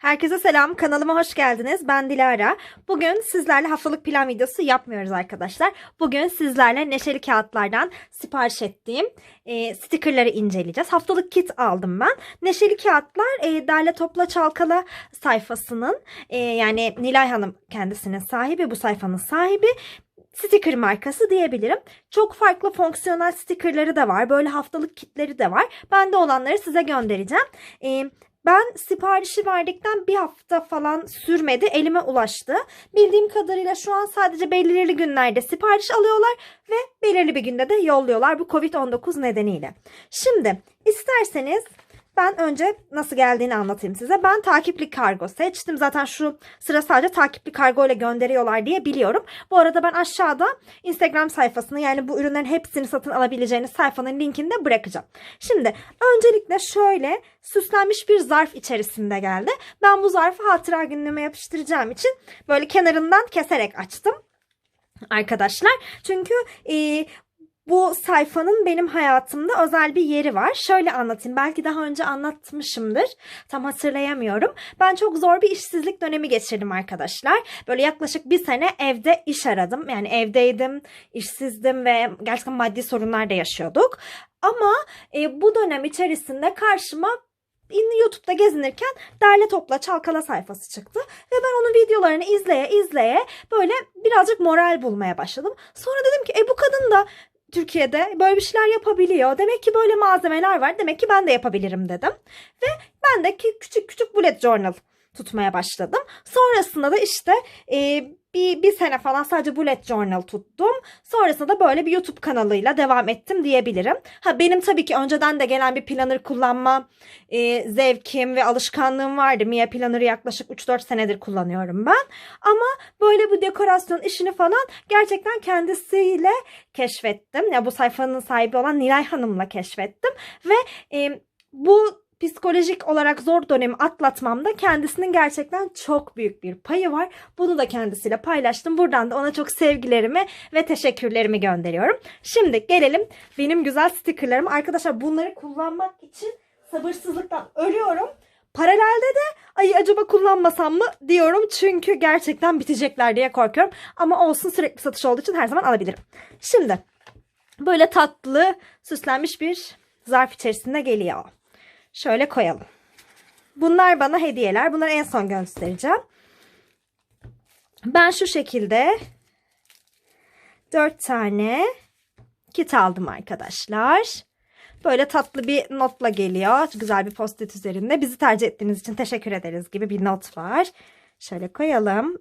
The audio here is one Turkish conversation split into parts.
Herkese selam, kanalıma hoş geldiniz. Ben Dilara. Bugün sizlerle haftalık plan videosu yapmıyoruz arkadaşlar. Bugün sizlerle neşeli kağıtlardan sipariş ettiğim e, stickerları inceleyeceğiz. Haftalık kit aldım ben. Neşeli kağıtlar e, Derle Topla Çalkala sayfasının e, yani Nilay Hanım kendisinin sahibi, bu sayfanın sahibi sticker markası diyebilirim. Çok farklı fonksiyonel stickerları da var. Böyle haftalık kitleri de var. Ben de olanları size göndereceğim. E, ben siparişi verdikten bir hafta falan sürmedi. Elime ulaştı. Bildiğim kadarıyla şu an sadece belirli günlerde sipariş alıyorlar ve belirli bir günde de yolluyorlar bu Covid-19 nedeniyle. Şimdi isterseniz ben önce nasıl geldiğini anlatayım size. Ben takipli kargo seçtim. Zaten şu sıra sadece takipli kargo ile gönderiyorlar diye biliyorum. Bu arada ben aşağıda Instagram sayfasını yani bu ürünlerin hepsini satın alabileceğiniz sayfanın linkini de bırakacağım. Şimdi öncelikle şöyle süslenmiş bir zarf içerisinde geldi. Ben bu zarfı hatıra günlüğüme yapıştıracağım için böyle kenarından keserek açtım arkadaşlar. Çünkü e, bu sayfanın benim hayatımda özel bir yeri var. Şöyle anlatayım. Belki daha önce anlatmışımdır. Tam hatırlayamıyorum. Ben çok zor bir işsizlik dönemi geçirdim arkadaşlar. Böyle yaklaşık bir sene evde iş aradım. Yani evdeydim, işsizdim ve gerçekten maddi sorunlar da yaşıyorduk. Ama e, bu dönem içerisinde karşıma YouTube'da gezinirken derle topla çalkala sayfası çıktı. Ve ben onun videolarını izleye izleye böyle birazcık moral bulmaya başladım. Sonra dedim ki e bu kadın da Türkiye'de böyle bir şeyler yapabiliyor. Demek ki böyle malzemeler var. Demek ki ben de yapabilirim dedim. Ve ben de küçük küçük bullet journal tutmaya başladım. Sonrasında da işte e, bir, bir sene falan sadece bullet journal tuttum. Sonrasında da böyle bir YouTube kanalıyla devam ettim diyebilirim. Ha benim tabii ki önceden de gelen bir planner kullanma e, zevkim ve alışkanlığım vardı. Mia Planner'ı yaklaşık 3-4 senedir kullanıyorum ben. Ama böyle bu dekorasyon işini falan gerçekten kendisiyle keşfettim. Ya bu sayfanın sahibi olan Nilay Hanım'la keşfettim ve e, bu psikolojik olarak zor dönemi atlatmamda kendisinin gerçekten çok büyük bir payı var. Bunu da kendisiyle paylaştım. Buradan da ona çok sevgilerimi ve teşekkürlerimi gönderiyorum. Şimdi gelelim benim güzel stickerlarım. Arkadaşlar bunları kullanmak için sabırsızlıktan ölüyorum. Paralelde de ay acaba kullanmasam mı diyorum. Çünkü gerçekten bitecekler diye korkuyorum. Ama olsun sürekli satış olduğu için her zaman alabilirim. Şimdi böyle tatlı süslenmiş bir zarf içerisinde geliyor. Şöyle koyalım. Bunlar bana hediyeler. Bunları en son göstereceğim. Ben şu şekilde 4 tane kit aldım arkadaşlar. Böyle tatlı bir notla geliyor. Güzel bir post-it üzerinde. Bizi tercih ettiğiniz için teşekkür ederiz gibi bir not var. Şöyle koyalım.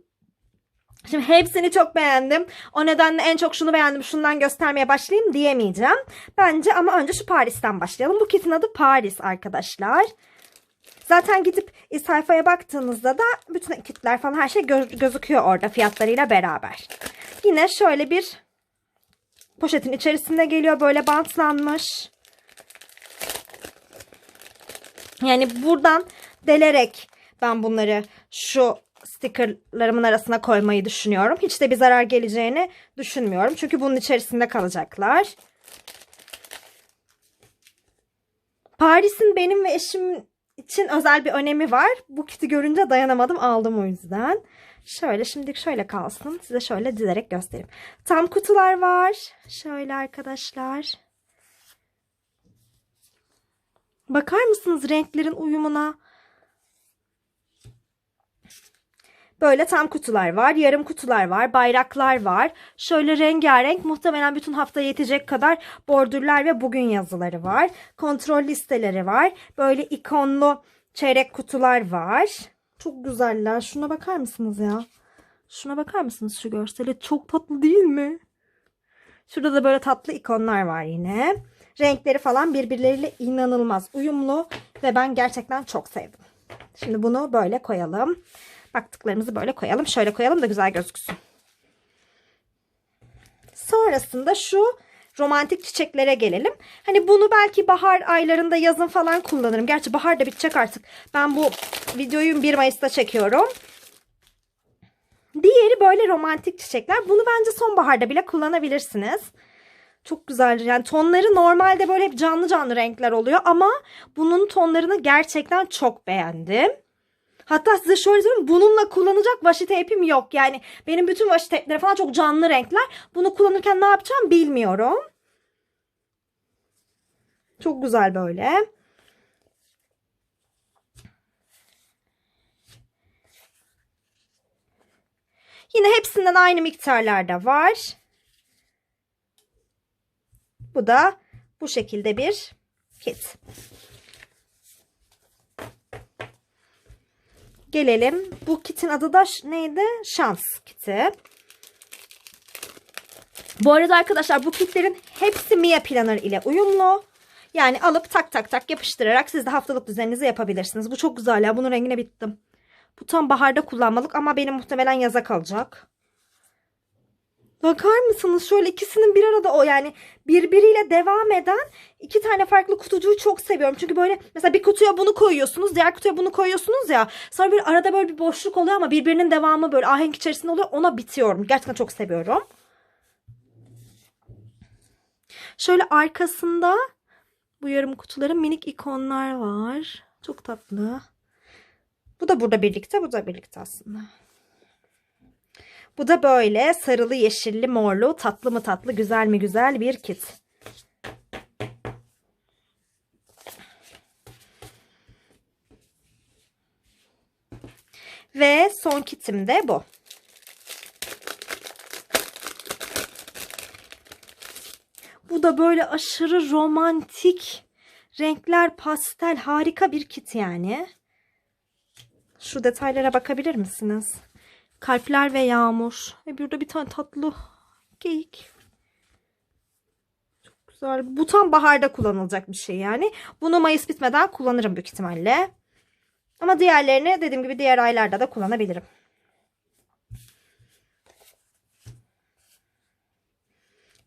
Şimdi hepsini çok beğendim. O nedenle en çok şunu beğendim, şundan göstermeye başlayayım diyemeyeceğim. Bence ama önce şu Paris'ten başlayalım. Bu kitin adı Paris arkadaşlar. Zaten gidip sayfaya baktığınızda da bütün kitler falan her şey göz gözüküyor orada fiyatlarıyla beraber. Yine şöyle bir poşetin içerisinde geliyor böyle bantlanmış. Yani buradan delerek ben bunları şu stickerlarımın arasına koymayı düşünüyorum. Hiç de bir zarar geleceğini düşünmüyorum. Çünkü bunun içerisinde kalacaklar. Paris'in benim ve eşim için özel bir önemi var. Bu kiti görünce dayanamadım aldım o yüzden. Şöyle şimdilik şöyle kalsın. Size şöyle dizerek göstereyim. Tam kutular var. Şöyle arkadaşlar. Bakar mısınız renklerin uyumuna? Böyle tam kutular var, yarım kutular var, bayraklar var. Şöyle rengarenk muhtemelen bütün hafta yetecek kadar bordürler ve bugün yazıları var. Kontrol listeleri var. Böyle ikonlu çeyrek kutular var. Çok güzeller. Şuna bakar mısınız ya? Şuna bakar mısınız şu görseli? Çok tatlı değil mi? Şurada da böyle tatlı ikonlar var yine. Renkleri falan birbirleriyle inanılmaz uyumlu ve ben gerçekten çok sevdim. Şimdi bunu böyle koyalım. Baktıklarımızı böyle koyalım. Şöyle koyalım da güzel gözüksün. Sonrasında şu romantik çiçeklere gelelim. Hani bunu belki bahar aylarında yazın falan kullanırım. Gerçi bahar da bitecek artık. Ben bu videoyu 1 Mayıs'ta çekiyorum. Diğeri böyle romantik çiçekler. Bunu bence sonbaharda bile kullanabilirsiniz. Çok güzel. Yani tonları normalde böyle hep canlı canlı renkler oluyor ama bunun tonlarını gerçekten çok beğendim. Hatta size şöyle söyleyeyim bununla kullanacak washi tape'im yok. Yani benim bütün washi tape'leri falan çok canlı renkler. Bunu kullanırken ne yapacağım bilmiyorum. Çok güzel böyle. Yine hepsinden aynı miktarlarda var. Bu da bu şekilde bir kit. Gelelim. Bu kitin adı da neydi? Şans kiti. Bu arada arkadaşlar bu kitlerin hepsi Mia Planner ile uyumlu. Yani alıp tak tak tak yapıştırarak siz de haftalık düzeninizi yapabilirsiniz. Bu çok güzel ya. Bunun rengine bittim. Bu tam baharda kullanmalık ama benim muhtemelen yaza kalacak. Bakar mısınız? Şöyle ikisinin bir arada o yani birbiriyle devam eden iki tane farklı kutucuğu çok seviyorum. Çünkü böyle mesela bir kutuya bunu koyuyorsunuz, diğer kutuya bunu koyuyorsunuz ya. Sonra bir arada böyle bir boşluk oluyor ama birbirinin devamı böyle ahenk içerisinde oluyor. Ona bitiyorum. Gerçekten çok seviyorum. Şöyle arkasında bu yarım kutuların minik ikonlar var. Çok tatlı. Bu da burada birlikte, bu da birlikte aslında. Bu da böyle sarılı, yeşilli, morlu, tatlı mı tatlı, güzel mi güzel bir kit. Ve son kitim de bu. Bu da böyle aşırı romantik renkler, pastel harika bir kit yani. Şu detaylara bakabilir misiniz? Kalpler ve yağmur. Ve burada bir tane tatlı geyik. Çok güzel. Bu tam baharda kullanılacak bir şey yani. Bunu Mayıs bitmeden kullanırım büyük ihtimalle. Ama diğerlerini dediğim gibi diğer aylarda da kullanabilirim.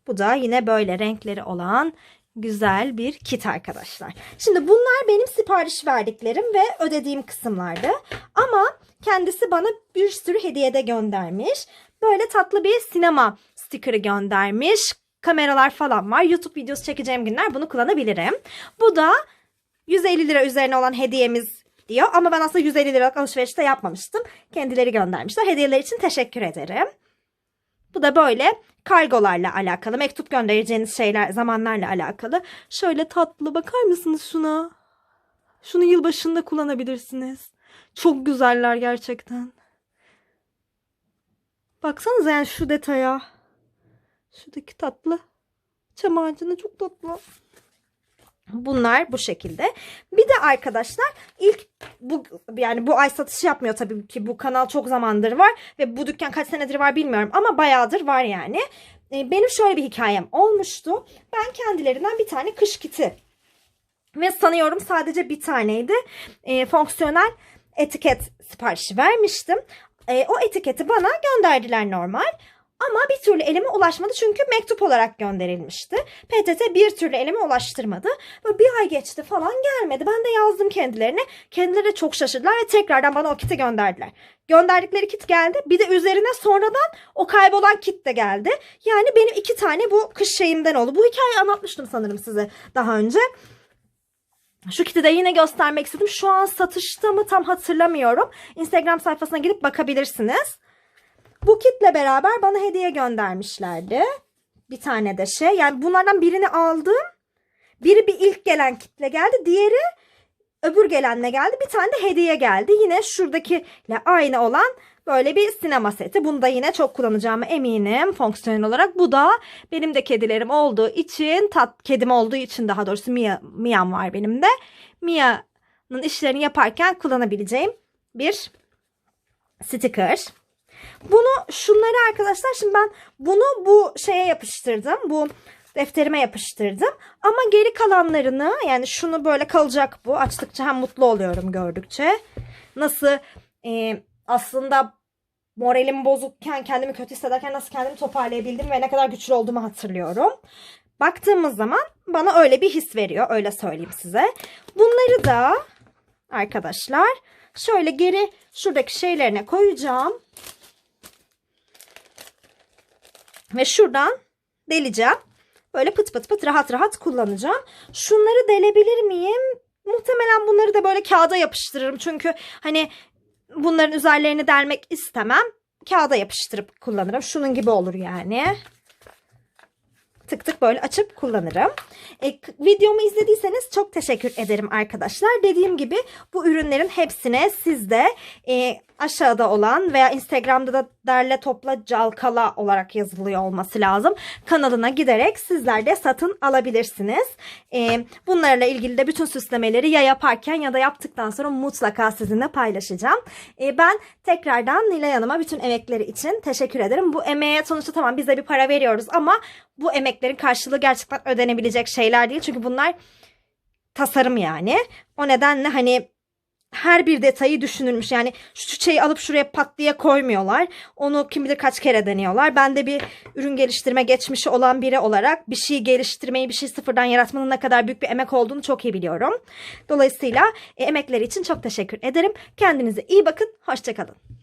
Bu da yine böyle renkleri olan güzel bir kit arkadaşlar. Şimdi bunlar benim sipariş verdiklerim ve ödediğim kısımlardı. Ama kendisi bana bir sürü hediye de göndermiş. Böyle tatlı bir sinema stikeri göndermiş. Kameralar falan var. YouTube videosu çekeceğim günler bunu kullanabilirim. Bu da 150 lira üzerine olan hediyemiz diyor. Ama ben aslında 150 liralık alışveriş de yapmamıştım. Kendileri göndermişler. Hediyeler için teşekkür ederim. Bu da böyle kargolarla alakalı, mektup göndereceğiniz şeyler, zamanlarla alakalı. Şöyle tatlı bakar mısınız şuna? Şunu yılbaşında kullanabilirsiniz. Çok güzeller gerçekten. Baksanıza yani şu detaya. Şuradaki tatlı. Çam ağacına çok tatlı. Bunlar bu şekilde. Bir de arkadaşlar ilk bu yani bu ay satış yapmıyor tabii ki bu kanal çok zamandır var ve bu dükkan kaç senedir var bilmiyorum ama bayağıdır var yani. Ee, Benim şöyle bir hikayem olmuştu. Ben kendilerinden bir tane kış kiti ve sanıyorum sadece bir taneydi. Ee, fonksiyonel etiket siparişi vermiştim. Ee, o etiketi bana gönderdiler normal. Ama bir türlü elime ulaşmadı çünkü mektup olarak gönderilmişti. PTT bir türlü elime ulaştırmadı. Böyle bir ay geçti falan gelmedi. Ben de yazdım kendilerine. Kendileri de çok şaşırdılar ve tekrardan bana o kiti gönderdiler. Gönderdikleri kit geldi. Bir de üzerine sonradan o kaybolan kit de geldi. Yani benim iki tane bu kış şeyimden oldu. Bu hikayeyi anlatmıştım sanırım size daha önce. Şu kiti de yine göstermek istedim. Şu an satışta mı tam hatırlamıyorum. Instagram sayfasına gidip bakabilirsiniz. Bu kitle beraber bana hediye göndermişlerdi. Bir tane de şey. Yani bunlardan birini aldım. Biri bir ilk gelen kitle geldi. Diğeri öbür gelenle geldi. Bir tane de hediye geldi. Yine şuradakiyle aynı olan böyle bir sinema seti. Bunu da yine çok kullanacağımı eminim fonksiyonel olarak. Bu da benim de kedilerim olduğu için, tat kedim olduğu için daha doğrusu Mia, Mia'm var benim de. Mia'nın işlerini yaparken kullanabileceğim bir sticker. Bunu şunları arkadaşlar şimdi ben bunu bu şeye yapıştırdım. Bu defterime yapıştırdım. Ama geri kalanlarını yani şunu böyle kalacak bu. Açtıkça hem mutlu oluyorum gördükçe. Nasıl e, aslında moralim bozukken kendimi kötü hissederken nasıl kendimi toparlayabildim ve ne kadar güçlü olduğumu hatırlıyorum. Baktığımız zaman bana öyle bir his veriyor. Öyle söyleyeyim size. Bunları da arkadaşlar şöyle geri şuradaki şeylerine koyacağım. Ve şuradan deleceğim. Böyle pıt pıt pıt rahat rahat kullanacağım. Şunları delebilir miyim? Muhtemelen bunları da böyle kağıda yapıştırırım. Çünkü hani bunların üzerlerini delmek istemem. Kağıda yapıştırıp kullanırım. Şunun gibi olur yani tık tık böyle açıp kullanırım. E, videomu izlediyseniz çok teşekkür ederim arkadaşlar. Dediğim gibi bu ürünlerin hepsine sizde e, aşağıda olan veya Instagram'da da derle topla calkala olarak yazılıyor olması lazım. Kanalına giderek sizler de satın alabilirsiniz. E, bunlarla ilgili de bütün süslemeleri ya yaparken ya da yaptıktan sonra mutlaka sizinle paylaşacağım. E, ben tekrardan Nilay Hanım'a bütün emekleri için teşekkür ederim. Bu emeğe sonuçta tamam biz bir para veriyoruz ama bu emeklerin karşılığı gerçekten ödenebilecek şeyler değil. Çünkü bunlar tasarım yani. O nedenle hani her bir detayı düşünülmüş. Yani şu çiçeği alıp şuraya pat diye koymuyorlar. Onu kim bilir kaç kere deniyorlar. Ben de bir ürün geliştirme geçmişi olan biri olarak bir şey geliştirmeyi, bir şey sıfırdan yaratmanın ne kadar büyük bir emek olduğunu çok iyi biliyorum. Dolayısıyla e, emekleri için çok teşekkür ederim. Kendinize iyi bakın. Hoşçakalın.